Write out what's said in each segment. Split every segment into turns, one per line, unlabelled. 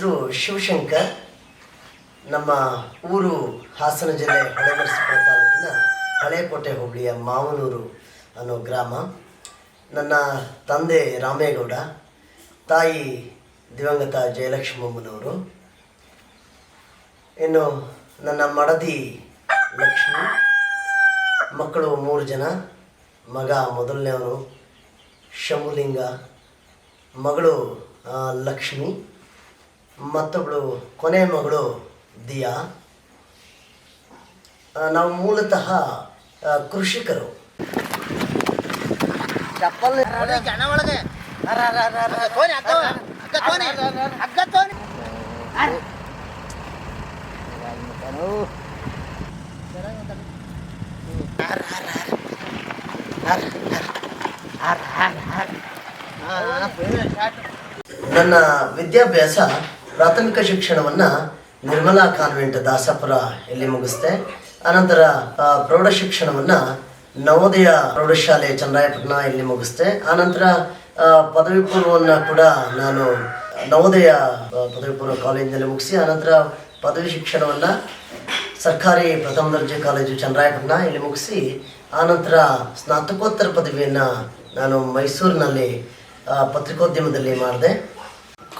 ಹೆಸರು ಶಿವಶಂಕರ್. ನಮ್ಮ ಊರು ಹಾಸನ ಜಿಲ್ಲೆ ಹಳೆನರಸೀಪುರ ತಾಲೂಕಿನ ಹಳೆಕೋಟೆ ಹೋಬಳಿಯ ಮಾವನೂರು ಅನ್ನೋ ಗ್ರಾಮ. ನನ್ನ ತಂದೆ ರಾಮೇಗೌಡ, ತಾಯಿ ದಿವಂಗತ ಜಯಲಕ್ಷ್ಮಮ್ಮನವರು. ಇನ್ನು ನನ್ನ ಮಡದಿ ಲಕ್ಷ್ಮಿ, ಮಕ್ಕಳು ಮೂರು ಜನ, ಮಗ ಮೊದಲನೆಯವನು ಶಂಭುಲಿಂಗ, ಮಗಳು ಲಕ್ಷ್ಮಿ. ಮತ್ತೊಬ್ಬಳು ಕೊನೆ ಮಗಳು ದಿಯಾ. ನಾವು ಮೂಲತಃ ಕೃಷಿಕರು. ಚಪ್ಪಲ್ ನನ್ನ ವಿದ್ಯಾಭ್ಯಾಸ ಪ್ರಾಥಮಿಕ ಶಿಕ್ಷಣವನ್ನು ನಿರ್ಮಲಾ ಕಾನ್ವೆಂಟ್ ದಾಸಪುರ ಇಲ್ಲಿ ಮುಗಿಸ್ತೆ ಅನಂತರ ಪ್ರೌಢ ಶಿಕ್ಷಣವನ್ನು ನವೋದಯ ಪ್ರೌಢಶಾಲೆ ಚಂದ್ರಾಯಪಟ್ಟಣ ಇಲ್ಲಿ ಮುಗಿಸ್ತೆ ಆನಂತರ ಪದವಿ ಪೂರ್ವವನ್ನು ಕೂಡ ನಾನು ನವೋದಯ ಪದವಿ ಪೂರ್ವ ಕಾಲೇಜಿನಲ್ಲಿ ಮುಗಿಸಿ, ಆನಂತರ ಪದವಿ ಶಿಕ್ಷಣವನ್ನು ಸರ್ಕಾರಿ ಪ್ರಥಮ ದರ್ಜೆ ಕಾಲೇಜು ಚಂದ್ರಾಯಪಟ್ಟಣ ಇಲ್ಲಿ ಮುಗಿಸಿ, ಆನಂತರ ಸ್ನಾತಕೋತ್ತರ ಪದವಿಯನ್ನು ನಾನು ಮೈಸೂರಿನಲ್ಲಿ ಪತ್ರಿಕೋದ್ಯಮದಲ್ಲಿ ಮಾಡಿದೆ.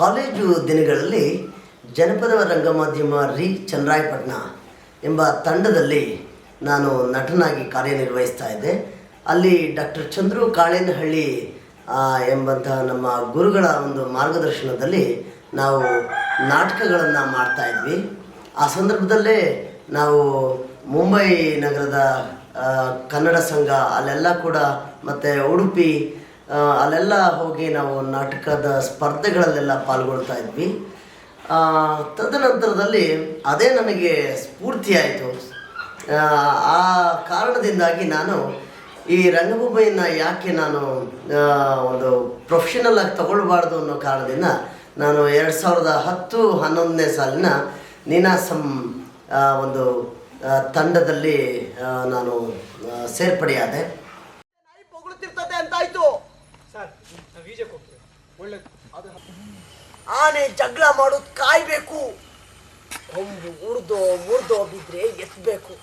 ಕಾಲೇಜು ದಿನಗಳಲ್ಲಿ ಜನಪದ ರಂಗಮಾಧ್ಯಮ ರಿ ಚನ್ನರಾಯಪಟ್ಟಣ ಎಂಬ ತಂಡದಲ್ಲಿ ನಾನು ನಟನಾಗಿ ಕಾರ್ಯನಿರ್ವಹಿಸ್ತಾ ಇದ್ದೆ. ಅಲ್ಲಿ ಡಾಕ್ಟರ್ ಚಂದ್ರು ಕಾಳೇನಹಳ್ಳಿ ಎಂಬಂತಹ ನಮ್ಮ ಗುರುಗಳ ಒಂದು ಮಾರ್ಗದರ್ಶನದಲ್ಲಿ ನಾವು ನಾಟಕಗಳನ್ನು ಮಾಡ್ತಾ ಇದ್ವಿ. ಆ ಸಂದರ್ಭದಲ್ಲೇ ನಾವು ಮುಂಬೈ ನಗರದ ಕನ್ನಡ ಸಂಘ, ಅಲ್ಲೆಲ್ಲ ಕೂಡ ಮತ್ತು ಉಡುಪಿ ಅಲ್ಲೆಲ್ಲ ಹೋಗಿ ನಾವು ನಾಟಕದ ಸ್ಪರ್ಧೆಗಳಲ್ಲೆಲ್ಲ ಪಾಲ್ಗೊಳ್ತಾ ಇದ್ವಿ. ತದನಂತರದಲ್ಲಿ ಅದೇ ನನಗೆ ಸ್ಫೂರ್ತಿಯಾಯಿತು ಆ, ಕಾರಣದಿಂದಾಗಿ ನಾನು ಈ ರಂಗಭೂಮಿಯನ್ನು ಯಾಕೆ ನಾನು ಒಂದು ಪ್ರೊಫೆಷನಲ್ ಆಗಿ ತಗೊಳ್ಬಾರ್ದು ಅನ್ನೋ ಕಾರಣದಿಂದ ನಾನು ಎರಡು ಸಾವಿರದ ಹತ್ತು ಹನ್ನೊಂದನೇ ಸಾಲಿನ ನೀನಾಸಂ ಒಂದು ತಂಡದಲ್ಲಿ ನಾನು ಸೇರ್ಪಡೆಯಾದೆ. ಆನೆ ಜಗಳ ಮಾಡೋದು ಕಾಯ್ಬೇಕು. ಕೊಂಬು ಉರ್ದೋ ಮುರ್ದೋ ಬಿದ್ರೆ ಎತ್ತಬೇಕು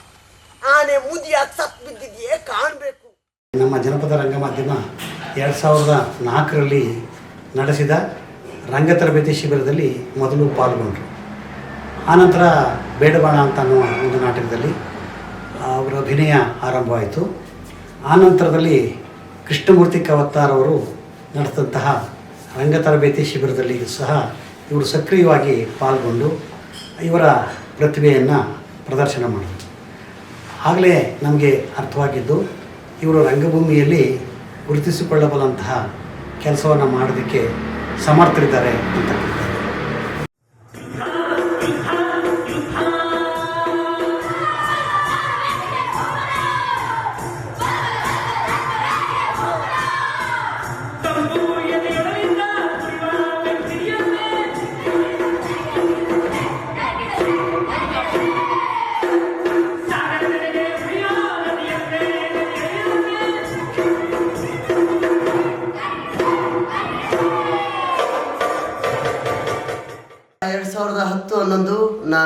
ಆನೆ ಮುದಿಯಾಗಿ ಸತ್ ಬಿದ್ದಿದೆಯೇ ಕಾಣಬೇಕು.
ನಮ್ಮ ಜನಪದ ರಂಗಮಾಧ್ಯಮ ಎರಡು ಸಾವಿರದ ನಾಲ್ಕರಲ್ಲಿ ನಡೆಸಿದ ರಂಗ ತರಬೇತಿ ಶಿಬಿರದಲ್ಲಿ ಮೊದಲು ಪಾಲ್ಗೊಂಡರು. ಆನಂತರ ಬೇಡಬಾಣ ಅಂತ ಅನ್ನುವ ಒಂದು ನಾಟಕದಲ್ಲಿ ಅವರ ಅಭಿನಯ ಆರಂಭವಾಯಿತು. ಆನಂತರದಲ್ಲಿ ಕೃಷ್ಣಮೂರ್ತಿ ಕವತ್ತಾರ್ ಅವರು ನಡೆದಂತಹ ರಂಗ ತರಬೇತಿ ಶಿಬಿರದಲ್ಲಿ ಸಹ ಇವರು ಸಕ್ರಿಯವಾಗಿ ಪಾಲ್ಗೊಂಡು ಇವರ ಪ್ರತಿಭೆಯನ್ನು ಪ್ರದರ್ಶನ ಮಾಡಿದರು. ಆಗಲೇ ನಮಗೆ ಅರ್ಥವಾಗಿದ್ದು, ಇವರು ರಂಗಭೂಮಿಯಲ್ಲಿ ಗುರುತಿಸಿಕೊಳ್ಳಬಲ್ಲಂತಹ ಕೆಲಸವನ್ನು ಮಾಡೋದಕ್ಕೆ ಸಮರ್ಥರಿದ್ದಾರೆ ಅಂತಕ್ಕಂಥದ್ದು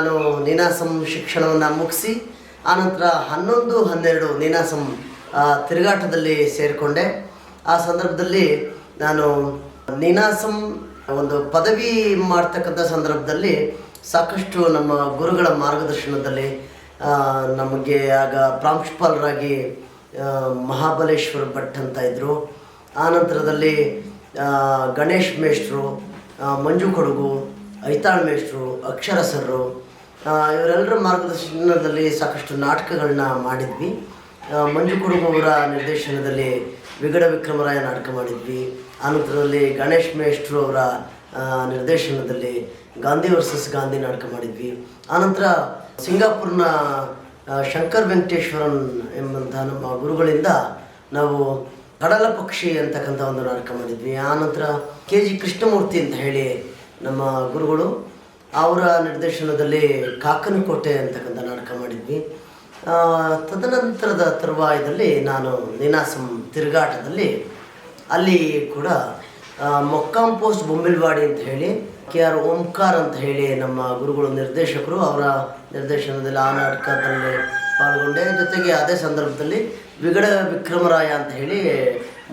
ನಾನು ನೀನಾಸಂ ಶಿಕ್ಷಣವನ್ನು ಮುಗಿಸಿ ಆನಂತರ ಹನ್ನೊಂದು ಹನ್ನೆರಡು ನೀನಾಸಂ ತಿರುಗಾಟದಲ್ಲಿ ಸೇರಿಕೊಂಡೆ. ಆ ಸಂದರ್ಭದಲ್ಲಿ ನಾನು ನೀನಾಸಂ ಒಂದು ಪದವಿ ಮಾಡ್ತಕ್ಕಂಥ ಸಂದರ್ಭದಲ್ಲಿ ಸಾಕಷ್ಟು ನಮ್ಮ ಗುರುಗಳ ಮಾರ್ಗದರ್ಶನದಲ್ಲಿ ನಮಗೆ ಆಗ ಪ್ರಾಂಶುಪಾಲರಾಗಿ ಮಹಾಬಲೇಶ್ವರ ಭಟ್ ಅಂತ ಇದ್ದರು ಆನಂತರದಲ್ಲಿ ಗಣೇಶ್ ಮೇಷ್ಟ್ರು ಮಂಜು ಕೊಡಗು ಐತಾಳ್ ಮೇಷ್ಟ್ರು ಅಕ್ಷರ ಸರ್ರು ಆ, ಇವರೆಲ್ಲರ ಮಾರ್ಗದರ್ಶನದಲ್ಲಿ ಸಾಕಷ್ಟು ನಾಟಕಗಳನ್ನ ಮಾಡಿದ್ವಿ. ಮಂಜು ಕೊಡಗು ಅವರ ನಿರ್ದೇಶನದಲ್ಲಿ ವಿಗಡ ವಿಕ್ರಮರಾಯ ನಾಟಕ ಮಾಡಿದ್ವಿ. ಆನಂತರದಲ್ಲಿ ಗಣೇಶ್ ಮೇಷ್ಟ್ರು ಅವರ ನಿರ್ದೇಶನದಲ್ಲಿ ಗಾಂಧಿ ವರ್ಸಸ್ ಗಾಂಧಿ ನಾಟಕ ಮಾಡಿದ್ವಿ. ಆನಂತರ ಸಿಂಗಾಪುರ್ನ ಶಂಕರ್ ವೆಂಕಟೇಶ್ವರನ್ ಎಂಬಂತಹ ನಮ್ಮ ಗುರುಗಳಿಂದ ನಾವು ಕಡಲ ಪಕ್ಷಿ ಅಂತಕ್ಕಂಥ ಒಂದು ನಾಟಕ ಮಾಡಿದ್ವಿ. ಆನಂತರ ಕೆ ಜಿ ಕೃಷ್ಣಮೂರ್ತಿ ಅಂತ ಹೇಳಿ ನಮ್ಮ ಗುರುಗಳು. ಅವರ ನಿರ್ದೇಶನದಲ್ಲಿ ಕಾಕನಕೋಟೆ ಅಂತಕ್ಕಂಥ ನಾಟಕ ಮಾಡಿದ್ವಿ. ತದನಂತರದ ತರುವಾಯದಲ್ಲಿ ನಾನು ನೀನಾಸಂ ತಿರುಗಾಟದಲ್ಲಿ ಅಲ್ಲಿ ಕೂಡ ಮೊಕ್ಕಾಂ ಪೋಸ್ಟ್ ಬೊಮ್ಮಿಲ್ವಾಡಿ ಅಂತ ಹೇಳಿ ಕೆ ಆರ್ ಓಂಕಾರ್ ಅಂತ ಹೇಳಿ ನಮ್ಮ ಗುರುಗಳು ನಿರ್ದೇಶಕರು ಅವರ ನಿರ್ದೇಶನದಲ್ಲಿ ಆ ನಾಟಕದಲ್ಲಿ ಪಾಲ್ಗೊಂಡೆ. ಜೊತೆಗೆ ಅದೇ ಸಂದರ್ಭದಲ್ಲಿ ವಿಗಡ ವಿಕ್ರಮರಾಯ ಅಂತ ಹೇಳಿ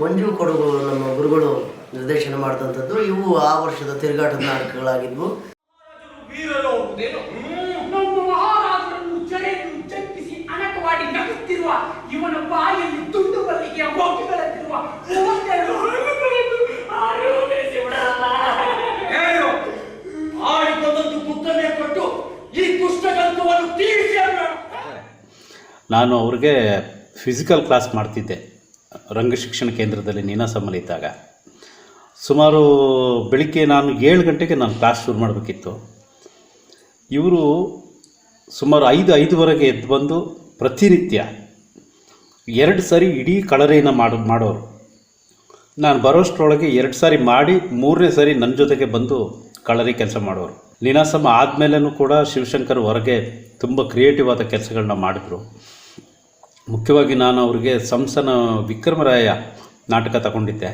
ಮಂಜು ಕೊಡಗು ನಮ್ಮ ಗುರುಗಳು ನಿರ್ದೇಶನ ಮಾಡಿದಂಥದ್ದು. ಇವು ಆ ವರ್ಷದ ತಿರುಗಾಟದ ನಾಟಕಗಳಾಗಿದ್ವು.
ವೀರರು ಹೌದೇನು
ನಮ್ಮ ಮಹಾರಾಜರನ್ನು ಜಡೆಯನ್ನು ಚಪ್ಪಿಸಿ ಅಣಕವಾಡಿ ನಗುತ್ತಿರುವ ಇವನ ಬಾಯಲ್ಲಿ ತುಂಡು ಬಲ್ಲಿಗೆಯ ಮೊಗ್ಗುಗಳಂತಿರುವ ಮೂವತ್ತೆರಡು ಹಣ್ಣುಗಳನ್ನು ಬಿಡಲ್ಲ.
ಹೇಳು. ಆಡಿಕೊಂಡಂದು ಕೊಟ್ಟು ಈ ಕುಷ್ಠಗಂತುವನ್ನು ತೀರಿಸಿ
ನಾನು ಅವ್ರಿಗೆ ಫಿಸಿಕಲ್ ಕ್ಲಾಸ್ ಮಾಡ್ತಿದ್ದೆ ರಂಗಶಿಕ್ಷಣ ಕೇಂದ್ರದಲ್ಲಿ ನೀನಾಸಮ್ಮಲ್ಲಿ ಇದ್ದಾಗ. ಸುಮಾರು ಬೆಳಿಗ್ಗೆ ನಾನು ಏಳು ಗಂಟೆಗೆ ನಾನು ಕ್ಲಾಸ್ ಶುರು ಮಾಡಬೇಕಿತ್ತು. ಇವರು ಸುಮಾರು ಐದು, ಐದುವರೆಗೆ ಎದ್ದು ಬಂದು ಪ್ರತಿನಿತ್ಯ ಎರಡು ಸಾರಿ ಇಡೀ ಕಳರೆಯನ್ನು ಮಾಡ, ಮಾಡೋರು. ನಾನು ಬರೋಷ್ಟರೊಳಗೆ ಎರಡು ಸಾರಿ ಮಾಡಿ ಮೂರನೇ ಸಾರಿ ನನ್ನ ಜೊತೆಗೆ ಬಂದು ಕಳರಿ ಕೆಲಸ ಮಾಡೋರು. ನಿನಾಸಮ್ಮ ಆದಮೇಲೂ ಕೂಡ ಶಿವಶಂಕರ್ ಹೊರಗೆ ತುಂಬ ಕ್ರಿಯೇಟಿವ್ ಆದ ಕೆಲಸಗಳನ್ನ ಮಾಡಿದ್ರು. ಮುಖ್ಯವಾಗಿ ನಾನು ಅವರಿಗೆ ಸಂಸನ ವಿಕ್ರಮರಾಯ ನಾಟಕ ತಗೊಂಡಿದ್ದೆ.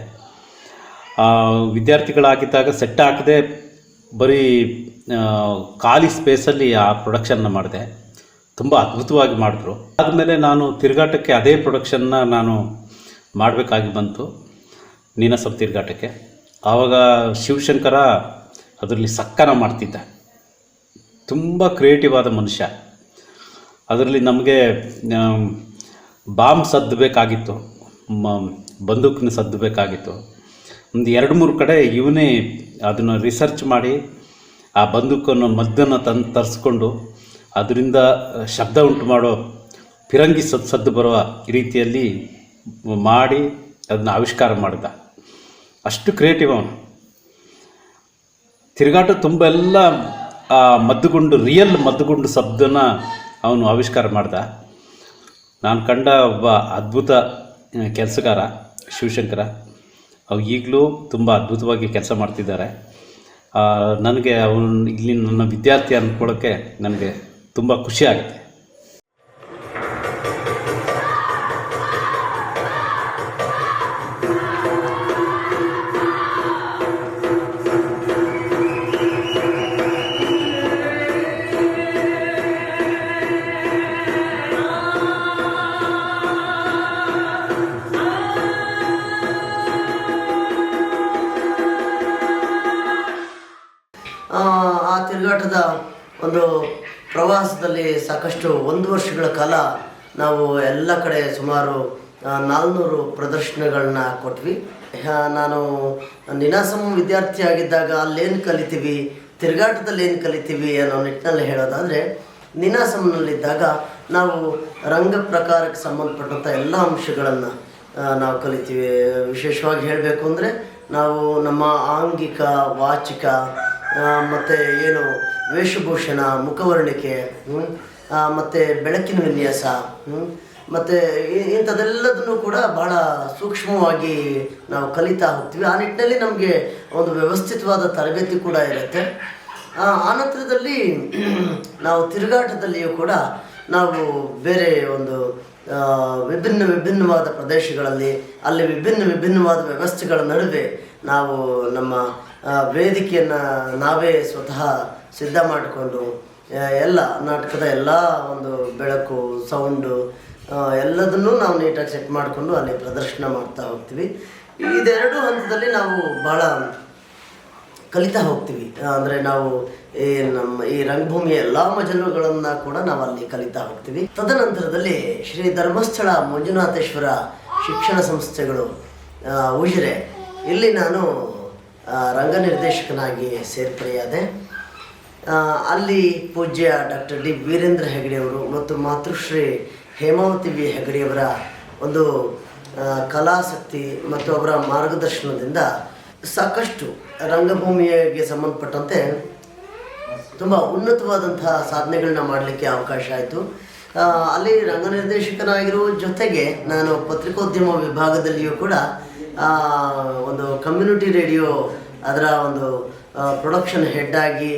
ವಿದ್ಯಾರ್ಥಿಗಳಾಗಿದ್ದಾಗ ಸೆಟ್ ಹಾಕದೆ ಬರೀ ಖಾಲಿ ಸ್ಪೇಸಲ್ಲಿ ಆ ಪ್ರೊಡಕ್ಷನ್ನ ಮಾಡಿದೆ. ತುಂಬ ಅದ್ಭುತವಾಗಿ ಮಾಡಿದ್ರು. ಆದಮೇಲೆ ನಾನು ತಿರುಗಾಟಕ್ಕೆ ಅದೇ ಪ್ರೊಡಕ್ಷನ್ನ ನಾನು ಮಾಡಬೇಕಾಗಿ ಬಂತು ನೀನಸಬ್ ತಿರುಗಾಟಕ್ಕೆ. ಆವಾಗ ಶಿವಶಂಕರ ಅದರಲ್ಲಿ ಸಕ್ಕನ ಮಾಡ್ತಿದ್ದ. ತುಂಬ ಕ್ರಿಯೇಟಿವ್ ಆದ ಮನುಷ್ಯ. ಅದರಲ್ಲಿ ನಮಗೆ ಬಾಂಬ್ ಸದ್ದು ಬೇಕಾಗಿತ್ತು, ಮ, ಬಂದೂಕಿನ ಸದ್ದು ಬೇಕಾಗಿತ್ತು. ಒಂದು ಎರಡು ಮೂರು ಕಡೆ ಇವನೇ ಅದನ್ನು ರಿಸರ್ಚ್ ಮಾಡಿ, ಆ ಬಂದೂಕನ್ನು ಮದ್ದನ್ನು ತಂದು ತರಿಸ್ಕೊಂಡು, ಅದರಿಂದ ಶಬ್ದ ಉಂಟು ಮಾಡೋ ಫಿರಂಗಿ ಸದ್ದು ಸದ್ದು ಬರುವ ರೀತಿಯಲ್ಲಿ ಮಾಡಿ ಅದನ್ನು ಆವಿಷ್ಕಾರ ಮಾಡಿದ. ಅಷ್ಟು ಕ್ರಿಯೇಟಿವ್ ಅವನು. ತಿರುಗಾಟ ತುಂಬ ಎಲ್ಲ ಮದ್ದುಗುಂಡು ರಿಯಲ್ ಮದ್ದುಗುಂಡು ಶಬ್ದನ ಅವನು ಆವಿಷ್ಕಾರ ಮಾಡ್ದ. ನಾನು ಕಂಡ ಒಬ್ಬ ಅದ್ಭುತ ಕೆಲಸಗಾರ ಶಿವಶಂಕರ. ಈಗಲೂ ತುಂಬ ಅದ್ಭುತವಾಗಿ ಕೆಲಸ ಮಾಡ್ತಿದ್ದಾರೆ. ನನಗೆ ಅವನು ಇಲ್ಲಿ ನನ್ನ ವಿದ್ಯಾರ್ಥಿ ಅಂದ್ಕೊಳ್ಳೋಕ್ಕೆ ನನಗೆ ತುಂಬ ಖುಷಿ ಆಗುತ್ತೆ.
ತಿರುಗಾಟದ ಒಂದು ಪ್ರವಾಸದಲ್ಲಿ ಸಾಕಷ್ಟು ಒಂದು ವರ್ಷಗಳ ಕಾಲ ನಾವು ಎಲ್ಲ ಕಡೆ ಸುಮಾರು ನಾಲ್ನೂರು ಪ್ರದರ್ಶನಗಳನ್ನ ಕೊಟ್ವಿ. ನಾನು ನಿನಾಸಂ ವಿದ್ಯಾರ್ಥಿಯಾಗಿದ್ದಾಗ ಅಲ್ಲೇನು ಕಲಿತೀವಿ, ತಿರುಗಾಟದಲ್ಲಿ ಏನು ಕಲಿತೀವಿ ಅನ್ನೋ ನಿಟ್ಟಿನಲ್ಲಿ ಹೇಳೋದಾದರೆ, ನಿನಾಸಂನಲ್ಲಿದ್ದಾಗ ನಾವು ರಂಗ ಪ್ರಕಾರಕ್ಕೆ ಸಂಬಂಧಪಟ್ಟಂಥ ಎಲ್ಲ ಅಂಶಗಳನ್ನು ನಾವು ಕಲಿತೀವಿ. ವಿಶೇಷವಾಗಿ ಹೇಳಬೇಕು ಅಂದರೆ ನಾವು ನಮ್ಮ ಆಂಗಿಕ, ವಾಚಿಕ ಮತ್ತೆ ಏನು ವೇಷಭೂಷಣ, ಮುಖವರ್ಣಿಕೆ ಮತ್ತು ಬೆಳಕಿನ ವಿನ್ಯಾಸ ಮತ್ತು ಇಂಥದ್ದೆಲ್ಲದನ್ನು ಕೂಡ ಬಹಳ ಸೂಕ್ಷ್ಮವಾಗಿ ನಾವು ಕಲಿತಾ ಹೋಗ್ತೀವಿ. ಆ ನಿಟ್ಟಿನಲ್ಲಿ ನಮಗೆ ಒಂದು ವ್ಯವಸ್ಥಿತವಾದ ತರಬೇತಿ ಕೂಡ ಇರುತ್ತೆ. ಆ ಆನಂತರದಲ್ಲಿ ನಾವು ತಿರುಗಾಟದಲ್ಲಿಯೂ ಕೂಡ ನಾವು ಬೇರೆ ಒಂದು ವಿಭಿನ್ನ ವಿಭಿನ್ನವಾದ ಪ್ರದೇಶಗಳಲ್ಲಿ, ಅಲ್ಲಿ ವಿಭಿನ್ನ ವಿಭಿನ್ನವಾದ ವ್ಯವಸ್ಥೆಗಳ ನಡುವೆ ನಾವು ನಮ್ಮ ವೇದಿಕೆಯನ್ನು ನಾವೇ ಸ್ವತಃ ಸಿದ್ಧ ಮಾಡಿಕೊಂಡು ಎಲ್ಲ ನಾಟಕದ ಎಲ್ಲ ಒಂದು ಬೆಳಕು, ಸೌಂಡು ಎಲ್ಲದನ್ನು ನಾವು ನೀಟಾಗಿ ಸೆಟ್ ಮಾಡಿಕೊಂಡು ಅಲ್ಲಿ ಪ್ರದರ್ಶನ ಮಾಡ್ತಾ ಹೋಗ್ತೀವಿ. ಇದೆರಡು ಹಂತದಲ್ಲಿ ನಾವು ಭಾಳ ಕಲಿತಾ ಹೋಗ್ತೀವಿ. ಅಂದರೆ ನಾವು ಈ ನಮ್ಮ ಈ ರಂಗಭೂಮಿಯ ಎಲ್ಲ ಮಜಲುಗಳನ್ನು ಕೂಡ ನಾವು ಅಲ್ಲಿ ಕಲಿತಾ ಹೋಗ್ತೀವಿ. ತದನಂತರದಲ್ಲಿ ಶ್ರೀ ಧರ್ಮಸ್ಥಳ ಮಂಜುನಾಥೇಶ್ವರ ಶಿಕ್ಷಣ ಸಂಸ್ಥೆಗಳು ಉಜಿರೆ. ಇಲ್ಲಿ ನಾನು ರಂಗ ನಿರ್ದೇಶಕನಾಗಿ ಸೇರ್ಪಡೆಯಾದೆ. ಅಲ್ಲಿ ಪೂಜ್ಯ ಡಾಕ್ಟರ್ ಡಿ ವೀರೇಂದ್ರ ಹೆಗಡೆಯವರು ಮತ್ತು ಮಾತೃಶ್ರೀ ಹೇಮಾವತಿ ವಿ ಹೆಗಡೆಯವರ ಒಂದು ಕಲಾಸಕ್ತಿ ಮತ್ತು ಅವರ ಮಾರ್ಗದರ್ಶನದಿಂದ ಸಾಕಷ್ಟು ರಂಗಭೂಮಿಗೆ ಸಂಬಂಧಪಟ್ಟಂತೆ ತುಂಬ ಉನ್ನತವಾದಂತಹ ಸಾಧನೆಗಳನ್ನ ಮಾಡಲಿಕ್ಕೆ ಅವಕಾಶ ಆಯಿತು. ಅಲ್ಲಿ ರಂಗ ನಿರ್ದೇಶಕನಾಗಿರುವ ಜೊತೆಗೆ ನಾನು ಪತ್ರಿಕೋದ್ಯಮ ವಿಭಾಗದಲ್ಲಿಯೂ ಕೂಡ ಒಂದು ಕಮ್ಯುನಿಟಿ ರೇಡಿಯೋ ಅದರ ಒಂದು ಪ್ರೊಡಕ್ಷನ್ ಹೆಡ್ ಆಗಿ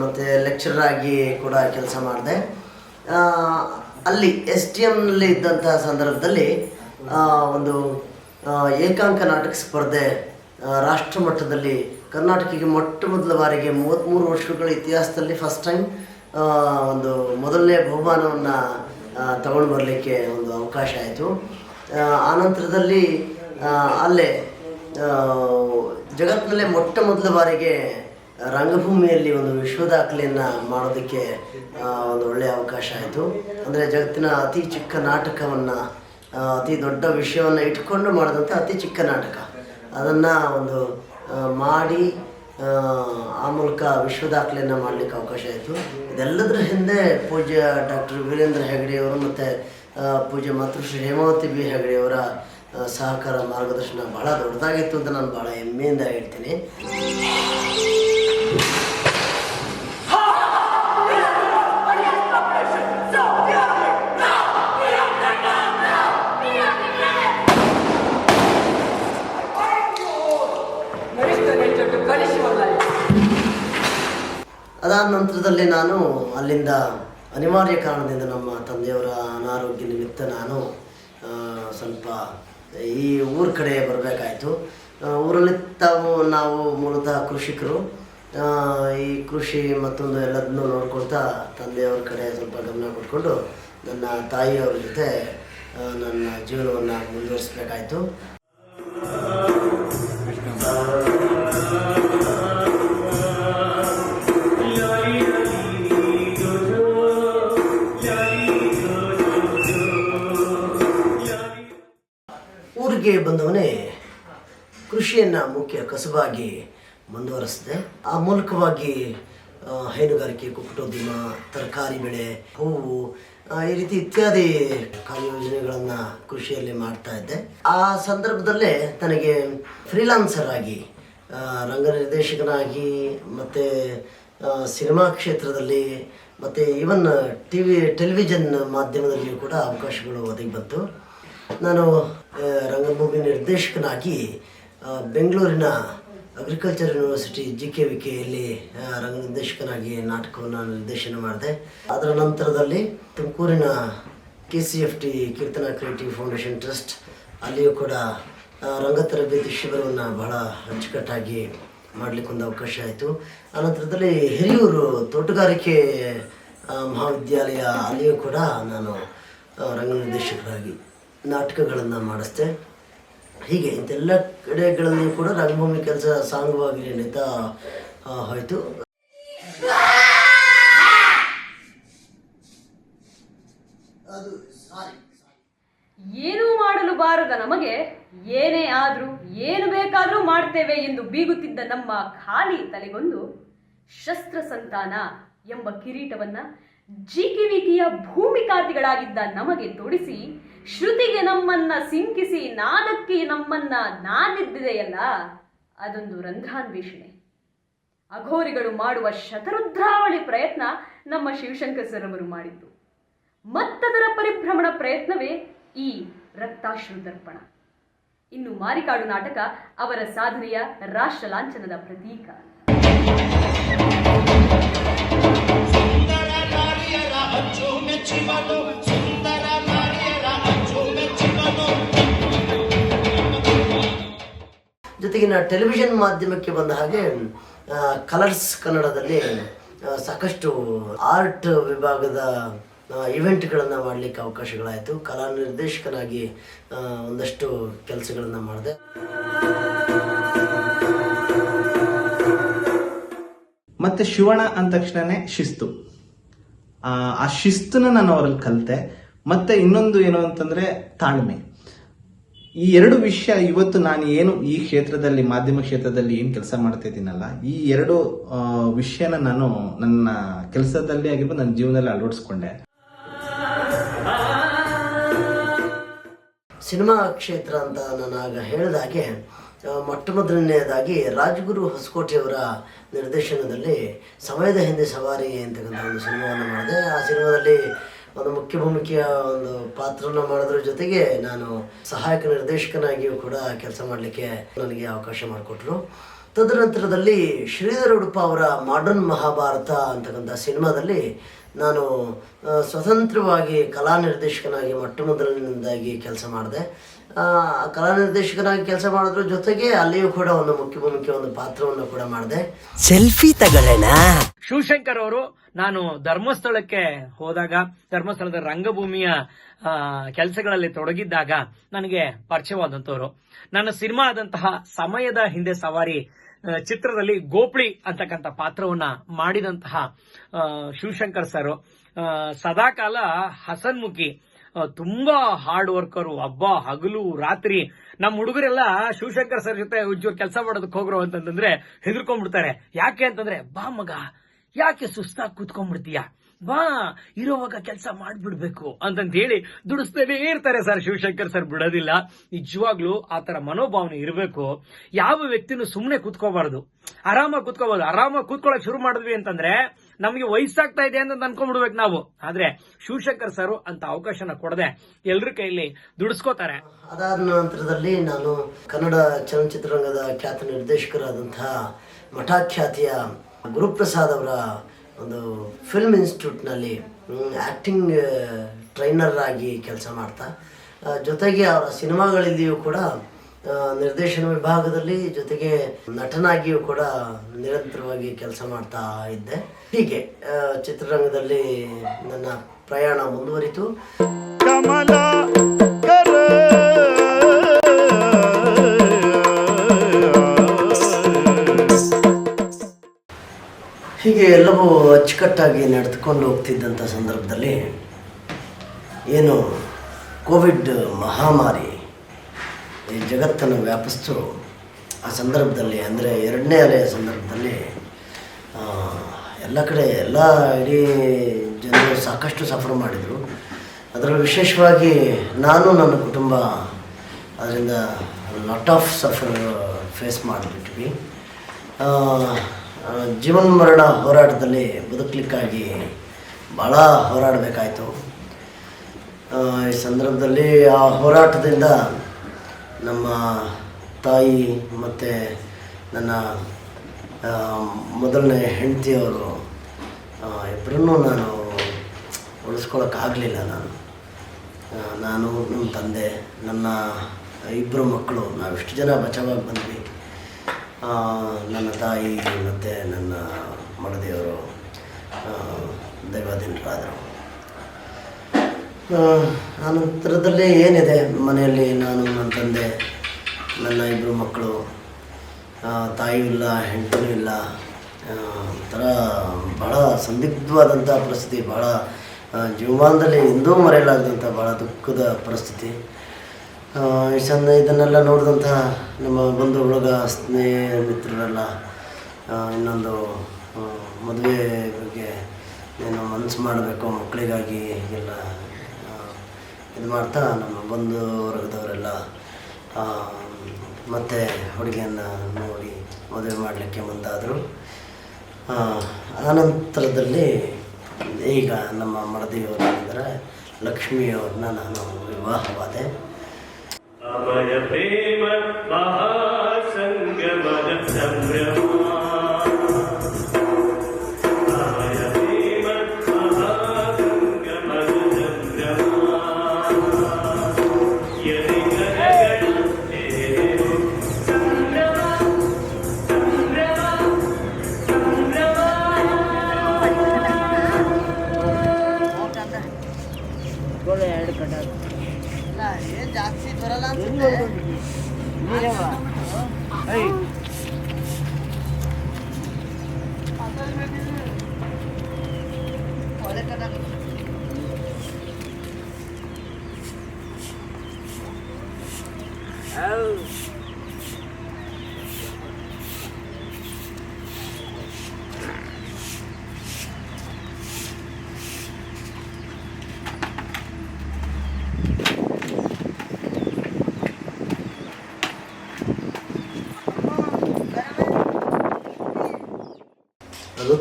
ಮತ್ತು ಲೆಕ್ಚರರ್ ಆಗಿ ಕೂಡ ಕೆಲಸ ಮಾಡಿದೆ. ಅಲ್ಲಿ ಎಸ್ ಟಿ ಎಮ್ನಲ್ಲಿ ಇದ್ದಂತಹ ಸಂದರ್ಭದಲ್ಲಿ ಒಂದು ಏಕಾಂಕ ನಾಟಕ ಸ್ಪರ್ಧೆ ರಾಷ್ಟ್ರ ಮಟ್ಟದಲ್ಲಿ ಕರ್ನಾಟಕಕ್ಕೆ ಮೊಟ್ಟ ಮೊದಲ ಬಾರಿಗೆ ಮೂವತ್ತ್ಮೂರು ವರ್ಷಗಳ ಇತಿಹಾಸದಲ್ಲಿ ಫಸ್ಟ್ ಟೈಮ್ ಒಂದು ಮೊದಲನೇ ಬಹುಮಾನವನ್ನು ತಗೊಂಡು ಬರಲಿಕ್ಕೆ ಒಂದು ಅವಕಾಶ ಆಯಿತು. ಆ ಆ, ಅಲ್ಲೇ ಜಗತ್ತಿನಲ್ಲೇ ಮೊಟ್ಟ ಮೊದಲ ಬಾರಿಗೆ ರಂಗಭೂಮಿಯಲ್ಲಿ ಒಂದು ವಿಶ್ವ ದಾಖಲೆಯನ್ನು ಮಾಡೋದಕ್ಕೆ ಒಂದು ಒಳ್ಳೆಯ ಅವಕಾಶ ಆಯಿತು. ಅಂದರೆ ಜಗತ್ತಿನ ಅತಿ ಚಿಕ್ಕ ನಾಟಕವನ್ನು ಅತಿ ದೊಡ್ಡ ವಿಷಯವನ್ನು ಇಟ್ಕೊಂಡು ಮಾಡಿದಂಥ ಅತಿ ಚಿಕ್ಕ ನಾಟಕ. ಅದನ್ನು ಒಂದು ಮಾಡಿ ಆ, ಮೂಲಕ ವಿಶ್ವ ದಾಖಲೆಯನ್ನು ಮಾಡಲಿಕ್ಕೆ ಅವಕಾಶ ಆಯಿತು. ಇದೆಲ್ಲದರ ಹಿಂದೆ ಪೂಜ್ಯ ಡಾಕ್ಟರ್ ವೀರೇಂದ್ರ ಹೆಗಡೆಯವರು ಮತ್ತು ಪೂಜ್ಯ ಮಾತೃಶ್ರೀ ಹೇಮಾವತಿ ಬಿ ಹೆಗಡೆಯವರ ಸಹಕಾರ ಮಾರ್ಗದರ್ಶನ ಬಹಳ ದೊಡ್ಡದಾಗಿತ್ತು ಅಂತ ನಾನು ಭಾಳ ಹೆಮ್ಮೆಯಿಂದ ಹೇಳ್ತೀನಿ. ಅದಾದ ನಂತರದಲ್ಲಿ ನಾನು ಅಲ್ಲಿಂದ ಅನಿವಾರ್ಯ ಕಾರಣದಿಂದ ನಮ್ಮ ತಂದೆಯವರ ಅನಾರೋಗ್ಯ ನಿಮಿತ್ತ ನಾನು ಸ್ವಲ್ಪ ಈ ಊರ ಕಡೆ ಬರಬೇಕಾಯಿತು. ಊರಲ್ಲಿ ತಾವು, ನಾವು ಮೂಲತಃ ಕೃಷಿಕರು. ಈ ಕೃಷಿ ಮತ್ತೊಂದು ಎಲ್ಲದನ್ನೂ ನೋಡ್ಕೊಳ್ತಾ ತಂದೆಯವ್ರ ಕಡೆ ಸ್ವಲ್ಪ ಗಮನ ಕೊಟ್ಕೊಂಡು ನನ್ನ ತಾಯಿಯವ್ರ ಜೊತೆ ನನ್ನ ಜೀವನವನ್ನು ಮುಂದುವರಿಸ್ಬೇಕಾಯಿತು. ಊರಿಗೆ ಬಂದವನೇ ಕೃಷಿಯನ್ನು ಮುಖ್ಯ ಕಸುಬಾಗಿ ಮುಂದುವರಿಸಿದೆ. ಆ ಮೂಲಕವಾಗಿ ಹೈನುಗಾರಿಕೆ, ಕುಕ್ಕಟೋದ್ಯಮ, ತರಕಾರಿ ಬೆಳೆ, ಹೂವು ಈ ರೀತಿ ಇತ್ಯಾದಿ ಕಾರ್ಯಯೋಜನೆಗಳನ್ನು ಕೃಷಿಯಲ್ಲಿ ಮಾಡ್ತಾ ಇದ್ದೆ. ಆ ಸಂದರ್ಭದಲ್ಲೇ ನನಗೆ ಫ್ರೀಲಾನ್ಸರ್ ಆಗಿ ರಂಗ ನಿರ್ದೇಶಕನಾಗಿ ಮತ್ತು ಸಿನಿಮಾ ಕ್ಷೇತ್ರದಲ್ಲಿ, ಮತ್ತು ಈವನ್ ಟಿ ವಿ ಟೆಲಿವಿಷನ್ ಮಾಧ್ಯಮದಲ್ಲಿಯೂ ಕೂಡ ಅವಕಾಶಗಳು ಒದಗಿ ಬಂತು. ನಾನು ರಂಗಭೂಮಿ ನಿರ್ದೇಶಕನಾಗಿ ಬೆಂಗಳೂರಿನ agriculture university G K V ಕೆಯಲ್ಲಿ ರಂಗ ನಿರ್ದೇಶಕನಾಗಿ ನಾಟಕವನ್ನು ನಿರ್ದೇಶನ ಮಾಡಿದೆ. ಅದರ ನಂತರದಲ್ಲಿ ತುಮಕೂರಿನ K C F T Keerthana creative foundation trust ಅಲ್ಲಿಯೂ ಕೂಡ ರಂಗ ತರಬೇತಿ ಶಿಬಿರವನ್ನು ಬಹಳ ಅಚ್ಚುಕಟ್ಟಾಗಿ ಮಾಡಲಿಕ್ಕೆ ಒಂದು ಅವಕಾಶ ಆಯಿತು. ಆನಂತರದಲ್ಲಿ ಹಿರಿಯೂರು ತೋಟಗಾರಿಕೆ ಮಹಾವಿದ್ಯಾಲಯ ಅಲ್ಲಿಯೂ ಕೂಡ ನಾನು ರಂಗ ನಿರ್ದೇಶಕರಾಗಿ ನಾಟಕಗಳನ್ನು ಮಾಡಿಸ್ತೆ ಹೀಗೆ ಇಂತೆಲ್ಲ ಕಡೆಗಳಲ್ಲಿ ಕೂಡ ರಂಗಭೂಮಿ ಕೆಲಸ ಸಾಂಗವಾಗಿ ನಡೀತಾ ಹೋಯಿತು. ಅದು ಸಾರಿ
ಏನೂ ಮಾಡಲು ಬಾರದ ನಮಗೆ ಏನೇ ಆದ್ರೂ ಏನು ಬೇಕಾದರೂ ಮಾಡ್ತೇವೆ ಎಂದು ಬೀಗುತ್ತಿದ್ದ ನಮ್ಮ ಖಾಲಿ ತಲೆಗೊಂದು ಶಸ್ತ್ರ ಸಂತಾನ ಎಂಬ ಕಿರೀಟವನ್ನ ಜಿಕಿವಿಕಿಯ ಭೂಮಿಕಾತಿಗಳಾಗಿದ್ದ ನಮಗೆ ತೊಡಿಸಿ ಶ್ರುತಿಗೆ ನಮ್ಮನ್ನ ಸಿಂಕಿಸಿ, ನಾದಕ್ಕೆ ನಮ್ಮನ್ನ ನಾದಿದ್ದಿದೆಯಲ್ಲ ಅದೊಂದು ರಂಧ್ರಾನ್ವೇಷಣೆ. ಅಘೋರಿಗಳು ಮಾಡುವ ಶತರುದ್ರಾವಳಿ ಪ್ರಯತ್ನ ನಮ್ಮ ಶಿವಶಂಕರ್ ಸರ್ ಅವರು ಮಾಡಿದ್ದು. ಮತ್ತದರ ಪರಿಭ್ರಮಣ ಪ್ರಯತ್ನವೇ ಈ ರಕ್ತಾಶ್ರುತರ್ಪಣ. ಇನ್ನು ಮಾರಿಕಾಡು ನಾಟಕ ಅವರ ಸಾಧನೆಯ ರಾಷ್ಟ್ರ ಲಾಂಛನದ ಪ್ರತೀಕ
ಜೊತೆಗಿನ ಟೆಲಿವಿಷನ್ ಮಾಧ್ಯಮಕ್ಕೆ ಬಂದ ಹಾಗೆ ಕಲರ್ಸ್ ಕನ್ನಡದಲ್ಲಿ ಸಾಕಷ್ಟು ಆರ್ಟ್ ವಿಭಾಗದ ಇವೆಂಟ್ಗಳನ್ನು ಮಾಡಲಿಕ್ಕೆ ಅವಕಾಶಗಳಾಯಿತು. ಕಲಾ ನಿರ್ದೇಶಕನಾಗಿ ಒಂದಷ್ಟು ಕೆಲಸಗಳನ್ನು ಮಾಡಿದೆ.
ಮತ್ತೆ ಶಿವಣ ಅಂದ ತಕ್ಷಣನೇ ಶಿಸ್ತು. ಆ, ಆ ಶಿಸ್ತನ್ನ ನಾನು ಅವರಲ್ಲಿ ಕಲಿತೆ. ಮತ್ತೆ ಇನ್ನೊಂದು ಏನು ಅಂತಂದ್ರೆ ತಾಳ್ಮೆ. ಈ ಎರಡು ವಿಷಯ ಇವತ್ತು ನಾನು ಏನು ಈ ಕ್ಷೇತ್ರದಲ್ಲಿ, ಮಾಧ್ಯಮ ಕ್ಷೇತ್ರದಲ್ಲಿ ಏನು ಕೆಲಸ ಮಾಡ್ತಾ ಇದ್ದೀನಲ್ಲ, ಈ ಎರಡು ವಿಷಯನ ನಾನು ನನ್ನ ಕೆಲಸದಲ್ಲಿ ಆಗಿರ್ಬೋದು, ನನ್ನ ಜೀವನದಲ್ಲಿ ಅಳವಡಿಸ್ಕೊಂಡೆ.
ಸಿನಿಮಾ ಕ್ಷೇತ್ರ ಅಂತ ನಾನು ಆಗ ಹೇಳಿದಾಗೆ ಮೊಟ್ಟ ಮೊದಲನೆಯದಾಗಿ ರಾಜ್ಗುರು ಹೊಸಕೋಟೆಯವರ ನಿರ್ದೇಶನದಲ್ಲಿ ಸಮಯದ ಹಿಂದೆ ಸವಾರಿ ಅಂತಕ್ಕಂಥ ಒಂದು ಸಿನಿಮಾವನ್ನು ಮಾಡಿದೆ. ಆ ಸಿನಿಮಾದಲ್ಲಿ ಒಂದು ಮುಖ್ಯ ಭೂಮಿಕೆಯ ಒಂದು ಪಾತ್ರವನ್ನು ಮಾಡೋದ್ರ ಜೊತೆಗೆ ನಾನು ಸಹಾಯಕ ನಿರ್ದೇಶಕನಾಗಿಯೂ ಕೂಡ ಕೆಲಸ ಮಾಡಲಿಕ್ಕೆ ನನಗೆ ಅವಕಾಶ ಮಾಡಿಕೊಟ್ರು. ತದನಂತರದಲ್ಲಿ ಶ್ರೀಧರ ಉಡುಪ ಅವರ ಮಾಡರ್ನ್ ಮಹಾಭಾರತ ಅಂತಕ್ಕಂಥ ಸಿನಿಮಾದಲ್ಲಿ ನಾನು ಸ್ವತಂತ್ರವಾಗಿ ಕಲಾ ನಿರ್ದೇಶಕನಾಗಿ ಮೊಟ್ಟ ಮೊದಲನೇದಾಗಿ ಕೆಲಸ ಮಾಡಿದೆ. ಕಲಾ ನಿರ್ದೇಶಕನಾಗಿ ಕೆಲಸ ಮಾಡೋದ್ರ ಜೊತೆಗೆ ಅಲ್ಲಿಯೂ ಕೂಡ ಒಂದು ಮುಖ್ಯ ಭೂಮಿಕೆ ಒಂದು ಪಾತ್ರವನ್ನು ಕೂಡ ಮಾಡಿದೆ.
ಸೆಲ್ಫಿ ತಗೊಳ್ಳೋಣ.
ಶಿವಶಂಕರ್ ಅವರು ನಾನು ಧರ್ಮಸ್ಥಳಕ್ಕೆ ಹೋದಾಗ, ಧರ್ಮಸ್ಥಳದ ರಂಗಭೂಮಿಯ ಕೆಲಸಗಳಲ್ಲಿ ತೊಡಗಿದ್ದಾಗ ನನಗೆ ಪರಿಚಯವಾದಂತವರು ನನ್ನ ಸಿನಿಮಾ ಆದಂತಹ ಸಮಯದ ಹಿಂದೆ ಸವಾರಿ ಚಿತ್ರದಲ್ಲಿ ಗೋಪಳಿ ಅಂತಕ್ಕಂಥ ಪಾತ್ರವನ್ನ ಮಾಡಿದಂತಹ ಶಿವಶಂಕರ್ ಸರ್. ಸದಾಕಾಲ ಹಸನ್ಮುಖಿ ತುಂಬಾ ಹಾರ್ಡ್ ವರ್ಕರು ಹಬ್ಬ, ಹಗಲು, ರಾತ್ರಿ. ನಮ್ಮ ಹುಡುಗರೆಲ್ಲ ಶಿವಶಂಕರ್ ಸರ್ ಜೊತೆ ಉಜ್ಜೂರ್ ಕೆಲಸ ಮಾಡೋದಕ್ಕೆ ಹೋಗ್ರು ಅಂತಂದ್ರೆ ಹೆದರ್ಕೊಂಡ್ಬಿಡ್ತಾರೆ. ಯಾಕೆ ಅಂತಂದ್ರೆ, ಬಾ ಮಗ ಯಾಕೆ ಸುಸ್ತಾಗಿ ಕೂತ್ಕೊಂಡ್ಬಿಡ್ತೀಯ? ಬಾ, ಇರೋವಾಗ ಕೆಲಸ ಮಾಡ್ಬಿಡ್ಬೇಕು ಅಂತಂತ ಹೇಳಿ ದುಡಿಸ್ತೇನೆ ಇರ್ತಾರೆ ಸರ್ ಶಿವಶಂಕರ್ ಸರ್, ಬಿಡೋದಿಲ್ಲ. ನಿಜವಾಗ್ಲೂ ಆ ತರ ಮನೋಭಾವನೆ ಇರಬೇಕು. ಯಾವ ವ್ಯಕ್ತಿನೂ ಸುಮ್ಮನೆ ಕೂತ್ಕೋಬಾರ್ದು. ಆರಾಮಾಗಿ ಕೂತ್ಕೋಬಾರ್ದು. ಆರಾಮಾಗಿ ಕೂತ್ಕೊಳ್ಳೋಕೆ ಶುರು ಮಾಡಿದ್ವಿ ಅಂತಂದ್ರೆ ನಮಗೆ ವಯಸ್ಸಾಗ್ತಾ ಇದೆ ಅಂತ ಅನ್ಕೊಂಡ್ಬಿಡ್ಬೇಕು ನಾವು. ಆದ್ರೆ ಶಿವಶಂಕರ್ ಸರ್ ಅಂತ ಅವಕಾಶನ ಕೊಡದೆ ಎಲ್ರ ಕೈಲಿ ದುಡಿಸ್ಕೋತಾರೆ.
ಅದಾದ ನಂತರದಲ್ಲಿ ನಾನು ಕನ್ನಡ ಚಲನಚಿತ್ರರಂಗದ ಖ್ಯಾತ ನಿರ್ದೇಶಕರಾದಂತಹ ಮಠಾಖ್ಯಾತಿಯ ಗುರುಪ್ರಸಾದ್ ಅವರ ಒಂದು ಫಿಲ್ಮ್ ಇನ್ಸ್ಟಿಟ್ಯೂಟ್ನಲ್ಲಿ ಆ್ಯಕ್ಟಿಂಗ್ ಟ್ರೈನರ್ ಆಗಿ ಕೆಲಸ ಮಾಡ್ತಾ ಜೊತೆಗೆ ಅವರ ಸಿನಿಮಾಗಳಲ್ಲಿಯೂ ಕೂಡ ನಿರ್ದೇಶನ ವಿಭಾಗದಲ್ಲಿ ಜೊತೆಗೆ ನಟನಾಗಿಯೂ ಕೂಡ ನಿರಂತರವಾಗಿ ಕೆಲಸ ಮಾಡ್ತಾ ಇದ್ದೆ. ಹೀಗೆ ಚಿತ್ರರಂಗದಲ್ಲಿ ನನ್ನ ಪ್ರಯಾಣ ಮುಂದುವರಿತು. ಎಲ್ಲವೂ ಅಚ್ಚುಕಟ್ಟಾಗಿ ನಡೆದುಕೊಂಡು ಹೋಗ್ತಿದ್ದಂಥ ಸಂದರ್ಭದಲ್ಲಿ ಏನು ಕೋವಿಡ್ ಮಹಾಮಾರಿ ಈ ಜಗತ್ತನ್ನು ವ್ಯಾಪಿಸ್ತು. ಆ ಸಂದರ್ಭದಲ್ಲಿ ಅಂದರೆ ಎರಡನೇ ಅಲೆಯ ಸಂದರ್ಭದಲ್ಲಿ ಎಲ್ಲ ಕಡೆ ಎಲ್ಲ ಇಡೀ ಜನರು ಸಾಕಷ್ಟು ಸಫರ್ ಮಾಡಿದರು. ಅದರಲ್ಲಿ ವಿಶೇಷವಾಗಿ ನಾನು ನನ್ನ ಕುಟುಂಬ, ಅದರಿಂದ ಲಾಟ್ ಆಫ್ ಸಫರ್ ಫೇಸ್ ಮಾಡಿಬಿಟ್ವಿ. ಜೀವನ ಮರಣ ಹೋರಾಟದಲ್ಲಿ ಬದುಕಲಿಕ್ಕಾಗಿ ಭಾಳ ಹೋರಾಡಬೇಕಾಯಿತು. ಈ ಸಂದರ್ಭದಲ್ಲಿ ಆ ಹೋರಾಟದಿಂದ ನಮ್ಮ ತಾಯಿ ಮತ್ತು ನನ್ನ ಮೊದಲನೇ ಹೆಂಡತಿಯವರು ಇಬ್ಬರನ್ನೂ ನಾನು ಉಳಿಸ್ಕೊಳಕ್ಕಾಗಲಿಲ್ಲ ನಾನು. ನಾನು, ನಮ್ಮ ತಂದೆ, ನನ್ನ ಇಬ್ಬರು ಮಕ್ಕಳು, ನಾವಿಷ್ಟು ಜನ ಬಚಾವಾಗಿ ಬಂದ್ವಿ. ನನ್ನ ತಾಯಿ ಮತ್ತು ನನ್ನ ಮಡದಿಯವರು ದೈವಾಧೀನರಾದರು. ಆನಂತರದಲ್ಲಿ ಏನಿದೆ? ಮನೆಯಲ್ಲಿ ನಾನು ನನ್ನ ತಂದೆ ನನ್ನ ಇಬ್ಬರು ಮಕ್ಕಳು ಆ, ತಾಯಿಯೂ ಇಲ್ಲ ಹೆಂಡತಿನೂ ಇಲ್ಲ. ಒಂಥರ ಭಾಳ ಸಂದಿಗ್ಧವಾದಂಥ ಪರಿಸ್ಥಿತಿ ಭಾಳ ಜೀವಮಾನದಲ್ಲಿ ಎಂದೂ ಮರೆಯಲಾಗದಂಥ ಭಾಳ ದುಃಖದ ಪರಿಸ್ಥಿತಿ. ಈ ಸಂದ ಇದನ್ನೆಲ್ಲ ನೋಡಿದಂತಹ ನಮ್ಮ ಬಂಧು ಬಳಗ ಸ್ನೇಹ ಮಿತ್ರರೆಲ್ಲ ಇನ್ನೊಂದು ಮದುವೆ ಬಗ್ಗೆ ಏನು ಮನಸ್ಸು ಮಾಡಬೇಕು ಮಕ್ಕಳಿಗಾಗಿ ಎಲ್ಲ ಇದು ಮಾಡ್ತಾ ನಮ್ಮ ಬಂಧು ವರ್ಗದವರೆಲ್ಲ ಮತ್ತೆ ಹುಡುಗಿಯನ್ನು ನೋಡಿ ಮದುವೆ ಮಾಡಲಿಕ್ಕೆ ಮುಂದಾದರು. ಆನಂತರದಲ್ಲಿ ಈಗ ನಮ್ಮ ಮಡದಿಯವರು ಅಂದರೆ ಲಕ್ಷ್ಮಿಯವ್ರನ್ನ ನಾನು ವಿವಾಹವಾದೆ.
अभय प्रेम महा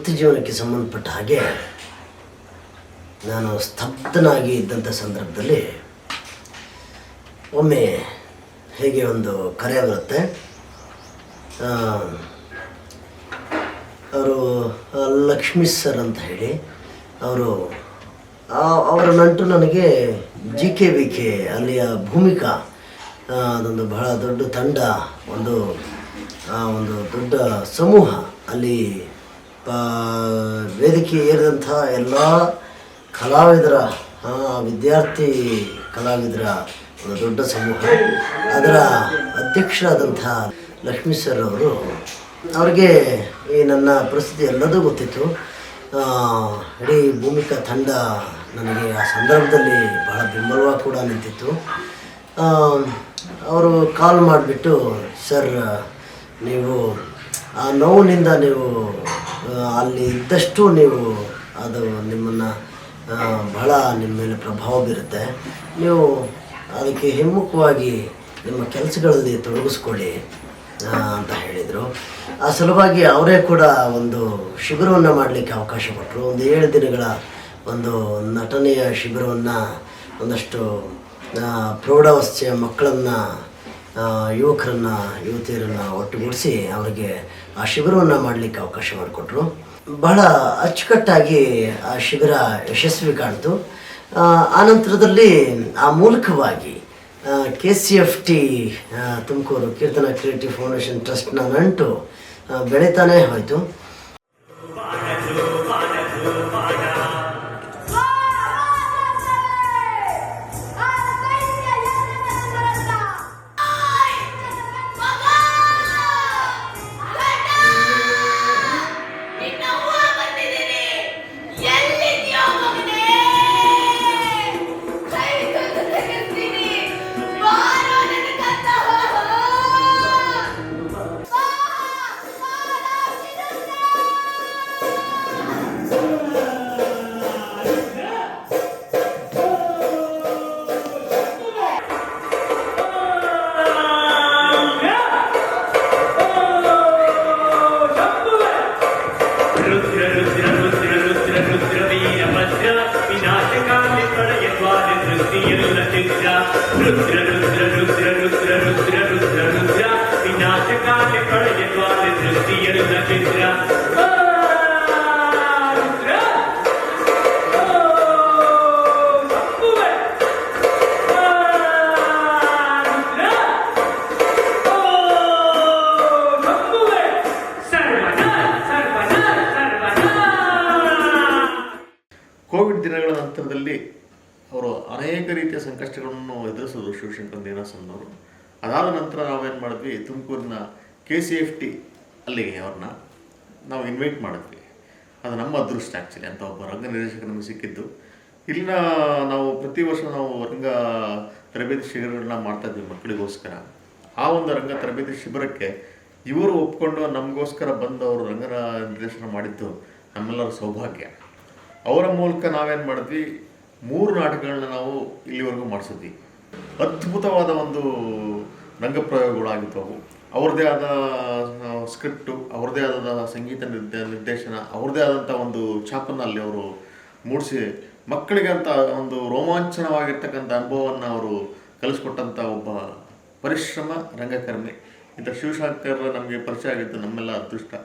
ವೃತ್ತಿ ಜೀವನಕ್ಕೆ ಸಂಬಂಧಪಟ್ಟ ಹಾಗೆ ನಾನು ಸ್ತಬ್ಧನಾಗಿ ಇದ್ದಂಥ ಸಂದರ್ಭದಲ್ಲಿ ಒಮ್ಮೆ ಹೇಗೆ ಒಂದು ಕರೆ ಬರುತ್ತೆ ಅವರು ಲಕ್ಷ್ಮೀ ಸರ್ ಅಂತ ಹೇಳಿ ಅವರು ಅವರ ನಂಟು ನನಗೆ ಜಿ ಕೆ ವಿ ಕೆ ಅಲ್ಲಿಯ ಭೂಮಿಕಾ ಅದೊಂದು ಬಹಳ ದೊಡ್ಡ ತಂಡ, ಒಂದು ಒಂದು ದೊಡ್ಡ ಸಮೂಹ ಅಲ್ಲಿ ವೇದಿಕೆ ಏರಿದಂಥ ಎಲ್ಲ ಕಲಾವಿದರ ವಿದ್ಯಾರ್ಥಿ ಕಲಾವಿದರ, ಒಂದು ದೊಡ್ಡ ಸಮೂಹ. ಅದರ ಅಧ್ಯಕ್ಷರಾದಂಥ ಲಕ್ಷ್ಮೀ ಸರ್ ಅವರು, ಅವ್ರಿಗೆ ಈ ನನ್ನ ಪರಿಸ್ಥಿತಿ ಎಲ್ಲದೂ ಗೊತ್ತಿತ್ತು. ಇಡೀ ಭೂಮಿಕಾ ತಂಡ ನನಗೆ ಆ ಸಂದರ್ಭದಲ್ಲಿ ಬಹಳ ಬೆಂಬಲವಾಗಿ ಕೂಡ ನಿಂತಿತ್ತು. ಅವರು ಕಾಲ್ ಮಾಡಿಬಿಟ್ಟು, ಸರ್, ನೀವು ಆ ನೋವಿನಿಂದ ನೀವು ಅಲ್ಲಿ ಇದ್ದಷ್ಟು ನೀವು, ಅದು ನಿಮ್ಮನ್ನು ಬಹಳ ನಿಮ್ಮ ಮೇಲೆ ಪ್ರಭಾವ ಬೀರುತ್ತೆ. ನೀವು ಅದಕ್ಕೆ ಹಿಮ್ಮುಖವಾಗಿ ನಿಮ್ಮ ಕೆಲಸಗಳಲ್ಲಿ ತೊಡಗಿಸ್ಕೊಳ್ಳಿ ಅಂತ ಹೇಳಿದರು. ಆ ಸಲುವಾಗಿ ಅವರೇ ಕೂಡ ಒಂದು ಶಿಬಿರವನ್ನು ಮಾಡಲಿಕ್ಕೆ ಅವಕಾಶ ಕೊಟ್ಟರು ಒಂದು ಏಳು ದಿನಗಳ ಒಂದು ನಟನೆಯ ಶಿಬಿರವನ್ನು, ಒಂದಷ್ಟು ಪ್ರೌಢಾವಸ್ಥೆಯ ಮಕ್ಕಳನ್ನು ಯುವಕರನ್ನು, ಯುವತಿಯರನ್ನು ಒಟ್ಟುಗೂಡಿಸಿ ಅವರಿಗೆ ಆ ಶಿಬಿರವನ್ನು ಮಾಡಲಿಕ್ಕೆ ಅವಕಾಶ ಮಾಡಿಕೊಟ್ರು. ಬಹಳ ಅಚ್ಚುಕಟ್ಟಾಗಿ ಆ ಶಿಬಿರ ಯಶಸ್ವಿ ಕಾಣ್ತು. ಆ, ನಂತರದಲ್ಲಿ ಆ ಮೂಲಕವಾಗಿ K C F T Tumakuru Keerthana creative foundation ಟ್ರಸ್ಟ್ನ ನಂಟು ಬೆಳೀತಾನೆ ಹೋಯಿತು.
ಕೆ ಸಿ ಎಫ್ ಟಿ ಅಲ್ಲಿಗೆ ಅವ್ರನ್ನ ನಾವು ಇನ್ವೈಟ್ ಮಾಡಿದ್ವಿ. ಅದು ನಮ್ಮ ಅದೃಷ್ಟ ಆ್ಯಕ್ಚುಲಿ ಅಂತ ಒಬ್ಬ ರಂಗ ನಿರ್ದೇಶಕ ನಮಗೆ ಸಿಕ್ಕಿದ್ದು. ಇಲ್ಲಿನ ನಾವು ಪ್ರತಿ ವರ್ಷ ನಾವು ರಂಗ ತರಬೇತಿ ಶಿಬಿರಗಳನ್ನ ಮಾಡ್ತಾ ಇದ್ವಿ ಮಕ್ಕಳಿಗೋಸ್ಕರ. ಆ ಒಂದು ರಂಗ ತರಬೇತಿ ಶಿಬಿರಕ್ಕೆ ಇವರು ಒಪ್ಕೊಂಡು ನಮಗೋಸ್ಕರ ಬಂದು ಅವರು ರಂಗನ ನಿರ್ದೇಶನ ಮಾಡಿದ್ದು ನಮ್ಮೆಲ್ಲರ ಸೌಭಾಗ್ಯ. ಅವರ ಮೂಲಕ ನಾವೇನು ಮಾಡಿದ್ವಿ? ಮೂರು ನಾಟಕಗಳನ್ನ ನಾವು ಇಲ್ಲಿವರೆಗೂ ಮಾಡಿಸಿದ್ವಿ. ಅದ್ಭುತವಾದ ಒಂದು ರಂಗಪ್ರಯೋಗಗಳಾಗಿತ್ತು ಅವು. ಅವ್ರದ್ದೇ ಆದ ಸ್ಕ್ರಿಪ್ಟು ಅವ್ರದ್ದೇ ಆದ ಸಂಗೀತ ನಿರ್ದ, ನಿರ್ದೇಶನ, ಅವ್ರದ್ದೇ ಆದಂಥ ಒಂದು ಛಾಪನ್ನಲ್ಲಿ ಅವರು ಮೂಡಿಸಿ, ಮಕ್ಕಳಿಗೆ ಅಂತ ಒಂದು ರೋಮಾಂಚನವಾಗಿರ್ತಕ್ಕಂಥ ಅನುಭವವನ್ನು ಅವರು ಕಲಿಸ್ಕೊಟ್ಟಂಥ ಒಬ್ಬ ಪರಿಶ್ರಮ ರಂಗಕರ್ಮಿ. ಇಂಥ ಶಿವಶಂಕರ್ ನಮಗೆ ಪರಿಚಯ ಆಗಿದ್ದು ನಮ್ಮೆಲ್ಲ ಅದೃಷ್ಟ.